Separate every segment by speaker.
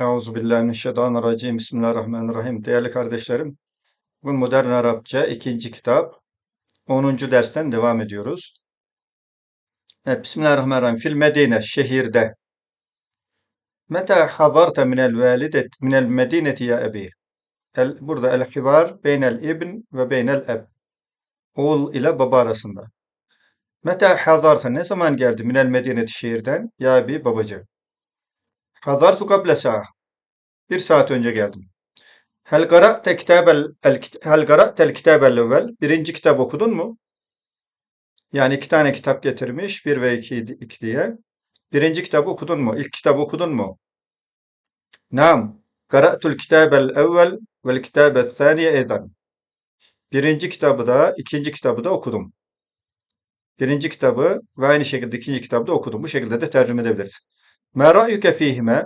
Speaker 1: Euzubillahimineşşeytanirracim. Bismillahirrahmanirrahim. Değerli kardeşlerim, bugün Modern Arapça ikinci kitap 10. dersten devam ediyoruz. Evet, Bismillahirrahmanirrahim. Fil Medine, şehirde. Meta hazarta minel validet minel medineti ya ebi. El, burada el hivar beynel ibn ve beynel eb. Oğul ile baba arasında. Meta hazarta ne zaman geldi minel medineti şehirden? Ya ebi babacığım. Hazartu kable sa'a. Bir saat önce geldim. Hel qara'te kitabel el, hel qara'tel kitabel evvel. Birinci kitap okudun mu? Yani iki tane kitap getirmiş. Bir ve iki, iki diye. Birinci kitap okudun mu? İlk kitap okudun mu? Nam. Qara'tul kitabel evvel vel kitabel thaniye eydan. Birinci kitabı da, ikinci kitabı da okudum. Birinci kitabı ve aynı şekilde ikinci kitabı da okudum. Bu şekilde de tercüme edebiliriz. Ma ra'yuke fihime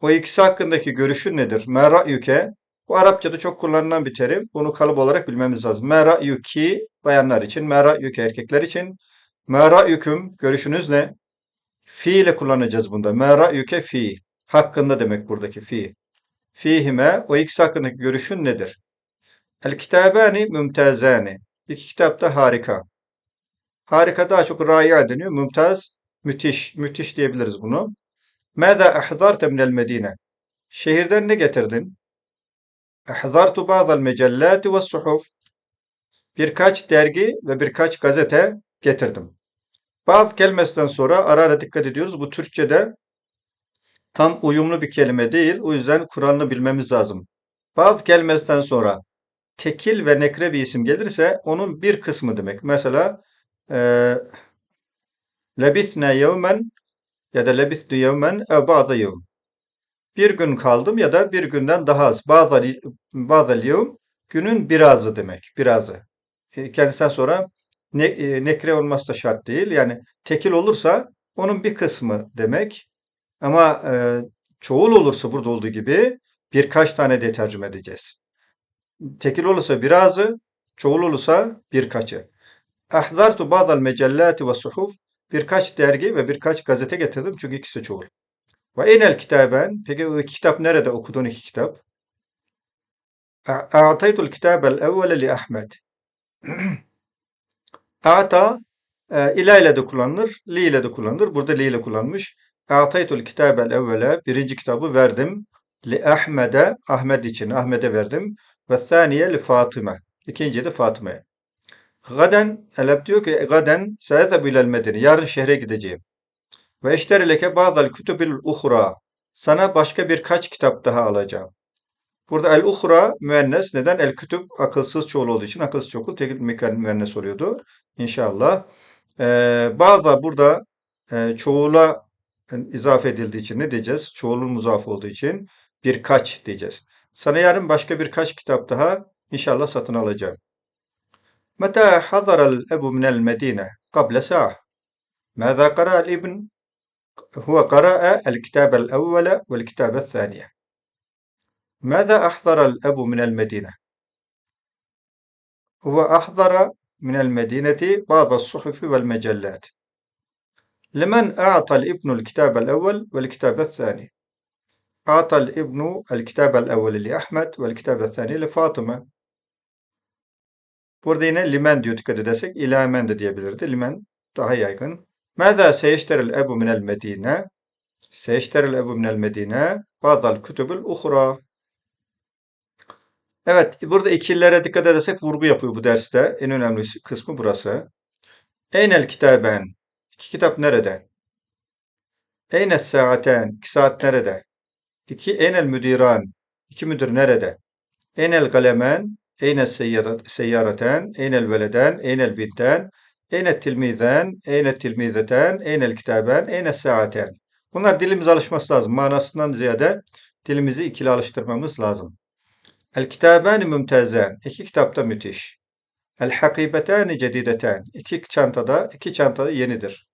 Speaker 1: o ikisi hakkındaki görüşün nedir? Mera'yüke. Bu Arapçada çok kullanılan bir terim. Bunu kalıp olarak bilmemiz lazım. Mera'yüki bayanlar için, mera'yüke erkekler için. Mera'yüküm görüşünüz ne? Fi ile kullanacağız bunda. Mera'yüke fi. Hakkında demek buradaki fi. Fihime o ikisi hakkındaki görüşün nedir? El kitabani mümtazani. İki kitap da harika. Harika daha çok raya deniyor. Mümtaz, müthiş. Müthiş diyebiliriz bunu. Mâzâ ahzarte minel medine? Şehirden ne getirdin? Ahzartu bazal mecellâti ve suhuf. Birkaç dergi ve birkaç gazete getirdim. Bazı kelimesinden sonra ara ara dikkat ediyoruz. Bu Türkçe'de tam uyumlu bir kelime değil. O yüzden Kur'an'ı bilmemiz lazım. Bazı kelimesinden sonra tekil ve nekre bir isim gelirse onun bir kısmı demek. Mesela e, lebithne yevmen ya da lebistu yevmen ev bazı yevm. Bir gün kaldım ya da bir günden daha az. Bazı bazı yevm günün birazı demek. Birazı. E, kendisinden sonra ne, e, nekre olması da şart değil. Yani tekil olursa onun bir kısmı demek. Ama e, çoğul olursa burada olduğu gibi birkaç tane de tercüme edeceğiz. Tekil olursa birazı, çoğul olursa birkaçı. Ahzartu bazal mecellati ve suhuf birkaç dergi ve birkaç gazete getirdim çünkü ikisi çoğul. Ve enel kitaben, peki iki kitap nerede okuduğun iki kitap? A'taytul kitabel evvele li Ahmet. A'ta e, ila ile de kullanılır, li ile de kullanılır. Burada li ile kullanmış. A'taytul kitabel evvele, birinci kitabı verdim. Li Ahmet'e, Ahmet için, Ahmet'e verdim. Ve saniye li Fatıma. İkinciyi de Fatıma'ya. Gaden, Elep diyor ki gaden seyezebu ilel Medine. Yarın şehre gideceğim. Ve eşteri leke bazal kutubil uhra. Sana başka birkaç kitap daha alacağım. Burada el uhra müennes. Neden? El kütüp akılsız çoğul olduğu için akılsız çoğul tekil müennes oluyordu. İnşallah. Ee, bazı burada e, çoğula izafe edildiği için ne diyeceğiz? Çoğulun muzaf olduğu için birkaç diyeceğiz. Sana yarın başka birkaç kitap daha inşallah satın alacağım. متى حضر الأب من المدينة؟ قبل ساعة. ماذا قرأ الابن؟ هو قرأ الكتاب الأول والكتاب الثاني. ماذا أحضر الأب من المدينة؟ هو أحضر من المدينة بعض الصحف والمجلات. لمن أعطى الابن الكتاب الأول والكتاب الثاني؟ أعطى الابن الكتاب الأول لأحمد والكتاب الثاني لفاطمة. Burada yine limen diyor dikkat edersek. İlamen de diyebilirdi. Limen daha yaygın. Mâzâ seyeşteril ebu minel medine? Seyeşteril ebu minel medine. Bazal kütübül uhra. Evet, burada ikililere dikkat edersek vurgu yapıyor bu derste. En önemli kısmı burası. Eynel kitaben. İki kitap nerede? Eyne saaten. İki saat nerede? İki eynel müdiran. İki müdür nerede? Eynel galemen. Eyne seyyareten, eynel veleden, eynel binten, eyne tilmizen, eyne tilmizeten, eynel kitaben, eyne saaten. Bunlar dilimiz alışması lazım. Manasından ziyade dilimizi ikili alıştırmamız lazım. El kitabani mümtezen. İki kitapta müthiş. El hakibetani cedideten. İki çantada, iki çantada yenidir.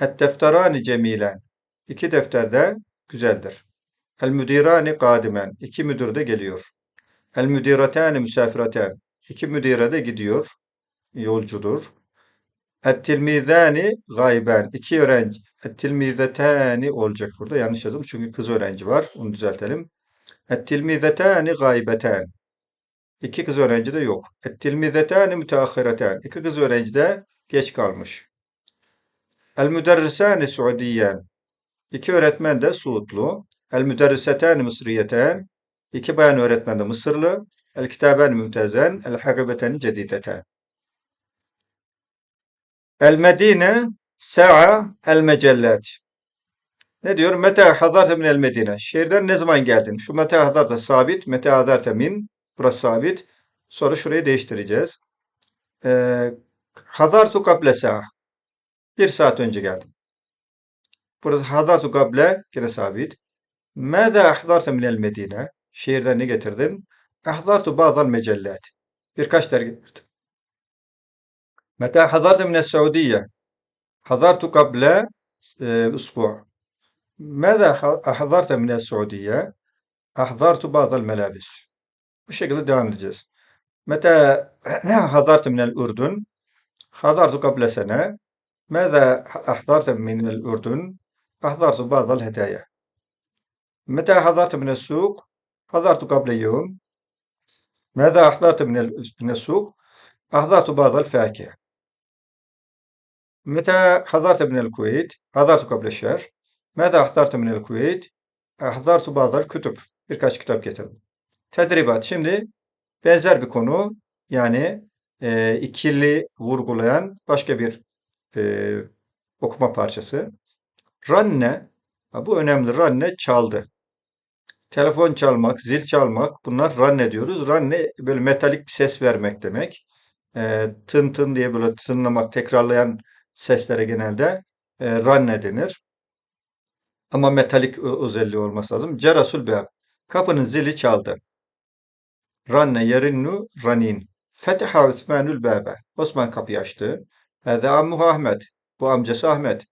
Speaker 1: Et defterani cemilen. İki defterde güzeldir. El müdirani kadimen. İki müdür de geliyor. El müdiratani müsafiratan. İki müdire de gidiyor. Yolcudur. Et-tilmizani gayben. İki öğrenci. Et-tilmizetani olacak burada. Yanlış yazdım çünkü kız öğrenci var. Onu düzeltelim. Et-tilmizetani gaybeten. İki kız öğrenci de yok. Et-tilmizetani müteahhireten. İki kız öğrenci de geç kalmış. El-müderrisani suudiyen. İki öğretmen de Suudlu. El-müderrisetani mısriyeten. İki bayan öğretmen de Mısırlı. El-kitaben mümtezen. El-hakibeteni cedideten. El-Medine sa'a el-mecellat. Ne diyor? Meta hazarte min el-Medine. Şehirden ne zaman geldin? Şu meta hazarte sabit. Meta hazarte min. Burası sabit. Sonra şurayı değiştireceğiz. Ee, hazartu kable sa'a. Bir saat önce geldim. Burası hazartu kable. Yine sabit. Mâzâ ahzarte min el-Medine Şehirden ne getirdin? Ahzartu bazal mecellat. Birkaç dergi getirdim. متى حضرت من السعودية؟ حضرت قبل آه، أسبوع ماذا ح- أحضرت من السعودية؟ أحضرت بعض الملابس Bu şekilde devam edeceğiz. متى حضرت من الأردن؟ حضرت قبل سنة ماذا أحضرت من الأردن؟ أحضرت بعض الهدايا متى حضرت من السوق؟ حضرت قبل يوم ماذا أحضرت من ال- من السوق؟ أحضرت بعض الفاكهة متى حضرت من الكويت؟ حضرت قبل شهر. ماذا أحضرت من الكويت؟ أحضرت بعض الكتب. Birkaç kitap getirdim. Tedribat. Şimdi benzer bir konu yani e, ikili vurgulayan başka bir e, okuma parçası. Ranne, ha, bu önemli. Ranne çaldı. Telefon çalmak, zil çalmak bunlar ranne diyoruz. Ranne böyle metalik bir ses vermek demek. E, tın tın diye böyle tınlamak, tekrarlayan seslere genelde e, ranne denir. Ama metalik özelliği olması lazım. Cerasul bab. Kapının zili çaldı. Ranne yerinnu ranin. Fetaha Osmanul babe. Osman kapıyı açtı. Hâzâ ammuhu Ahmet. Bu amcası Ahmet.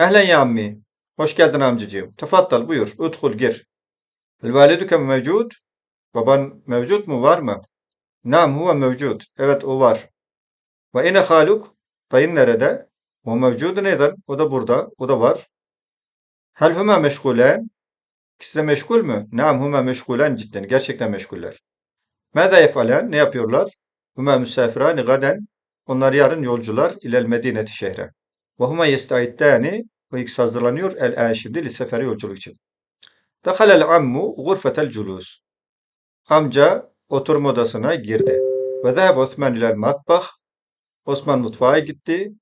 Speaker 1: Ehlen ya ammi. Hoş geldin amcacığım. Tefaddal buyur. Udhul gir. Validuke mevcud. Baban mevcut mu? Var mı? Nam huve mevcud. Evet o var. Ve ine haluk. Dayın nerede? O mevcudu neden? O da burada. O da var. Hel huma meşgulen? İkisi de meşgul mü? Naam huma meşgulen cidden. Gerçekten meşguller. Mâzâ yefalen? Ne yapıyorlar? Huma misafirani gaden. Onlar yarın yolcular ilel medineti şehre. Ve huma yestaiddâni. O ikisi hazırlanıyor el şimdi li seferi yolculuk için. Dakhalel ammu gurfetel culus. Amca oturma odasına girdi. Ve zâhebe Osman ilel matbah. Osman mutfağa gitti.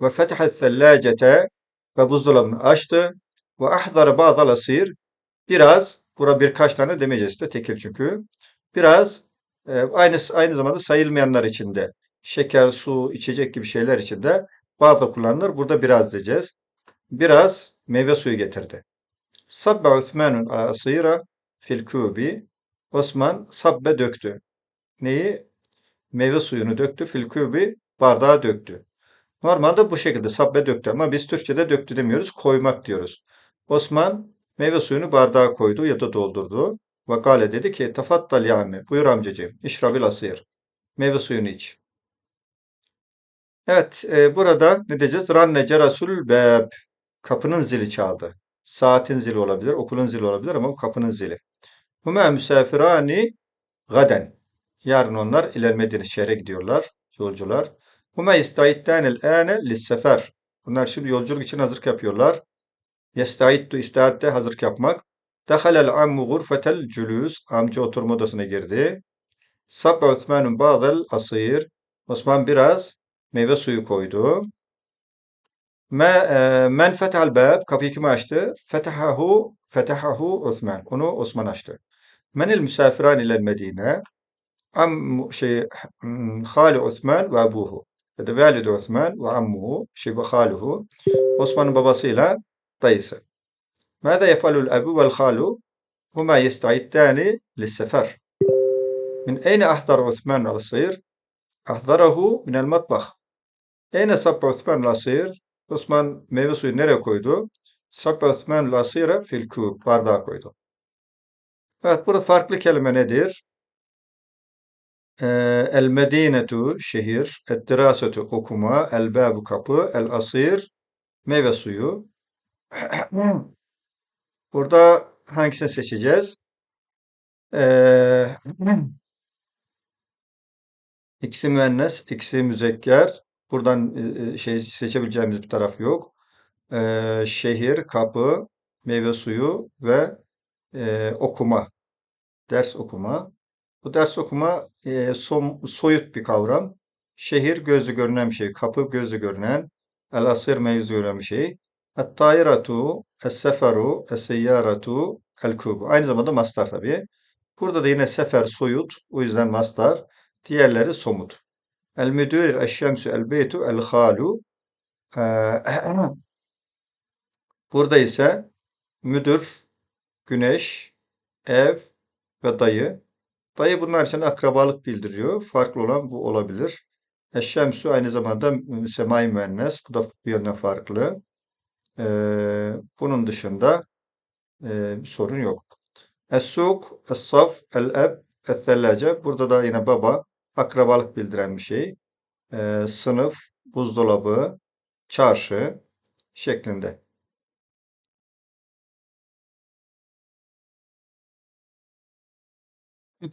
Speaker 1: Ve fetaha sellâcete. Ve buzdolabını açtı. Ve ahzara bazal asir. Biraz, bura birkaç tane demeyeceğiz de tekil çünkü. Biraz e, aynı aynı zamanda sayılmayanlar için de şeker, su, içecek gibi şeyler için de bazı kullanılır. Burada biraz diyeceğiz. Biraz meyve suyu getirdi. Sabbe Osmanun ala asira fil kubi. Osman sabbe döktü. Neyi? Meyve suyunu döktü. Fil kubi bardağa döktü. Normalde bu şekilde sabbe döktü ama biz Türkçe'de döktü demiyoruz. Koymak diyoruz. Osman meyve suyunu bardağa koydu ya da doldurdu. Ve gale dedi ki tefaddal ya ammi. Buyur amcacığım. İşrabil asir. Meyve suyunu iç. Evet, e, burada ne diyeceğiz? Ranne cerasul beb. Kapının zili çaldı. Saatin zili olabilir, okulun zili olabilir ama bu kapının zili. Huma misafirani gaden. Yarın onlar ilel şehre gidiyorlar, yolcular. Huma istaiddânel âne lissefer. Bunlar şimdi yolculuk için hazırlık yapıyorlar. Yestaiddu istiadde hazırlık yapmak. Dehalel ammu gurfetel cülüs. Amca oturma odasına girdi. Sabba Osman'un bazıl asir. Osman biraz meyve suyu koydu. ما آه، من فتح الباب؟ كافي كما اشته فتحه فتحه عثمان. انه عثمان اشته من المسافران إلى المدينة؟ عم شي خال عثمان وأبوه. هذا والد عثمان وعمه شي بخاله عثمان ببصيلة طيسة ماذا يفعل الأب والخال؟ هما يستعدان للسفر. من أين أحضر عثمان العصير؟ أحضره من المطبخ. أين صب عثمان العصير؟ Osman meyve suyu nereye koydu? Sakla Osman lasira fil. Bardağa koydu. Evet burada farklı kelime nedir? Ee, el medinetu şehir, et dirasetu okuma, el babu kapı, el asir meyve suyu. Burada hangisini seçeceğiz? Ee, ikisi müennes, ikisi müzekker. Buradan e, e, şey seçebileceğimiz bir taraf yok. Ee, şehir, kapı, meyve suyu ve e, okuma, ders okuma. Bu ders okuma e, soyut bir kavram. Şehir gözü görünen bir şey, kapı gözü görünen, el asır mevzu görünen bir şey. Et-tayratu, es-seferu, es-seyyaratu, el-kubu. Aynı zamanda mastar tabii. Burada da yine sefer soyut, o yüzden mastar. Diğerleri somut. El-müdür, eş-şemsu, el-beytu, el-halu. Ee, Burada ise müdür, güneş, ev ve dayı. Dayı bunlar için akrabalık bildiriyor. Farklı olan bu olabilir. Eşşemsu aynı zamanda semai müennes. Bu da bu yönden farklı. Ee, bunun dışında e, sorun yok. Es-suk, es-saf, el-eb, es-sellace. Burada da yine baba akrabalık bildiren bir şey. Ee, sınıf, buzdolabı, çarşı şeklinde.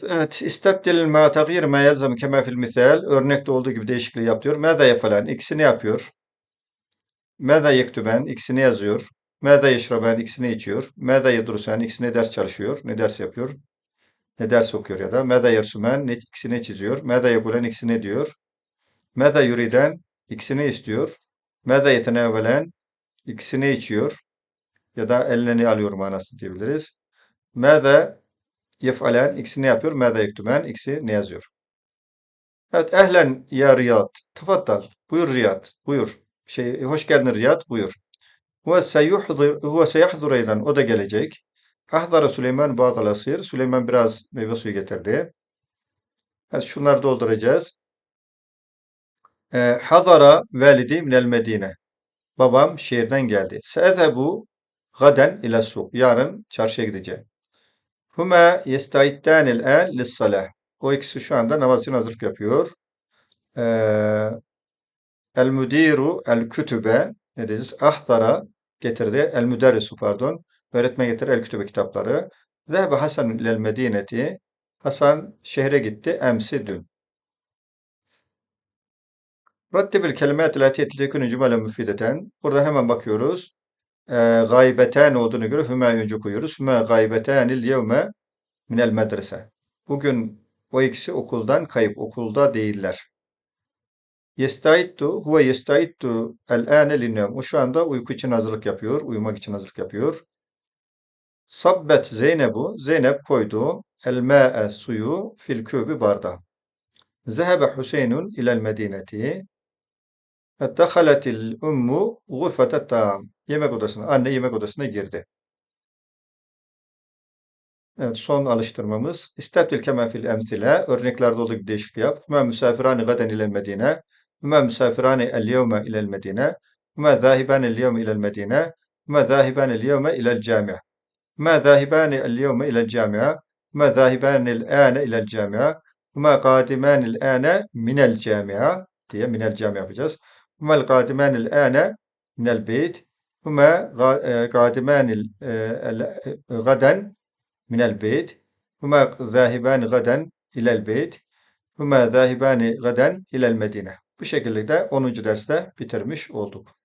Speaker 1: Evet, istebdil ma tagir ma yelzem kema fil misal. Örnekte olduğu gibi değişikliği yapıyor. Mâza yafalan, ikisini yapıyor. Mâza yektuben, ikisini yazıyor. Mâza yeşraben, ikisini içiyor. Mâza yedrusen, ikisini ders çalışıyor. Ne ders yapıyor? Ne ders okuyor ya da. Mâza yersumen, ikisini çiziyor. Mâza yegulen, ikisini diyor. Mâza yuriden, ikisini istiyor. Mâza yetenevvelen, ikisini içiyor. Ya da ellerini alıyor manası diyebiliriz. Mâza yef'alen, ikisini yapıyor. Mâza yektuben, ikisi ne yazıyor? Evet, ehlen ya Riyad. Tefaddal. Buyur Riyad. Buyur. Şey, hoş geldin Riyad. Buyur. Huve seyuhdur, huve seyahdur eydan. O da gelecek. Ahdara Süleyman ba'dal asir. Süleyman biraz meyve suyu getirdi. Evet, şunları dolduracağız. E, Hadara validi minel Medine. Babam şehirden geldi. Seezebu gaden ile suk. Yarın çarşıya gideceğim. Huma yestaiddanil el lissalah. O ikisi şu anda namaz için hazırlık yapıyor. Ee, El müdiru el kütübe ne diyeceğiz? Ahtara getirdi. El müderrisu pardon. Öğretmen getirdi el kütübe kitapları. Zehbe Hasan ilel medineti. Hasan şehre gitti. Emsi dün. Rattibil kelimat lati yetlekünü cümle müfideten. Buradan hemen bakıyoruz. Ee, gaybeten olduğunu göre hüme önce koyuyoruz. Hüme gaybetenil yevme minel medrese. Bugün o ikisi okuldan kayıp. Okulda değiller. Yestaittu, huve yestaittu el-âne linnevm. O şu anda uyku için hazırlık yapıyor, uyumak için hazırlık yapıyor. Sabbet Zeynebu, Zeynep koydu el-mâ'e suyu fil kübü bardağa. Zehebe Hüseyinun ilel medineti. Dehaletil ummu gurfetet ta'am. Yemek odasına, anne yemek odasına girdi. Evet, son alıştırmamız. İstebdil kema fil emsile. Örneklerde olduğu gibi değişiklik yap. Hüme misafirani gaden ilel medine. Hüme misafirani el yevme ilel medine. Hüme zâhibani el yevme ilel medine. Hüme zâhibani el yevme ilel camia. Hüme zâhibani el yevme ilel camia. Hüme zâhibani el âne ilel camia. Hüme kadimani el âne minel diye minel camia yapacağız. Hüme kadimani el âne minel beyt. Hüme kadimani gaden minel beyt. Huma zahibani gaden ilel beyt. Huma zahibani gaden ilel medine. Bu şekilde de 10. derste bitirmiş olduk.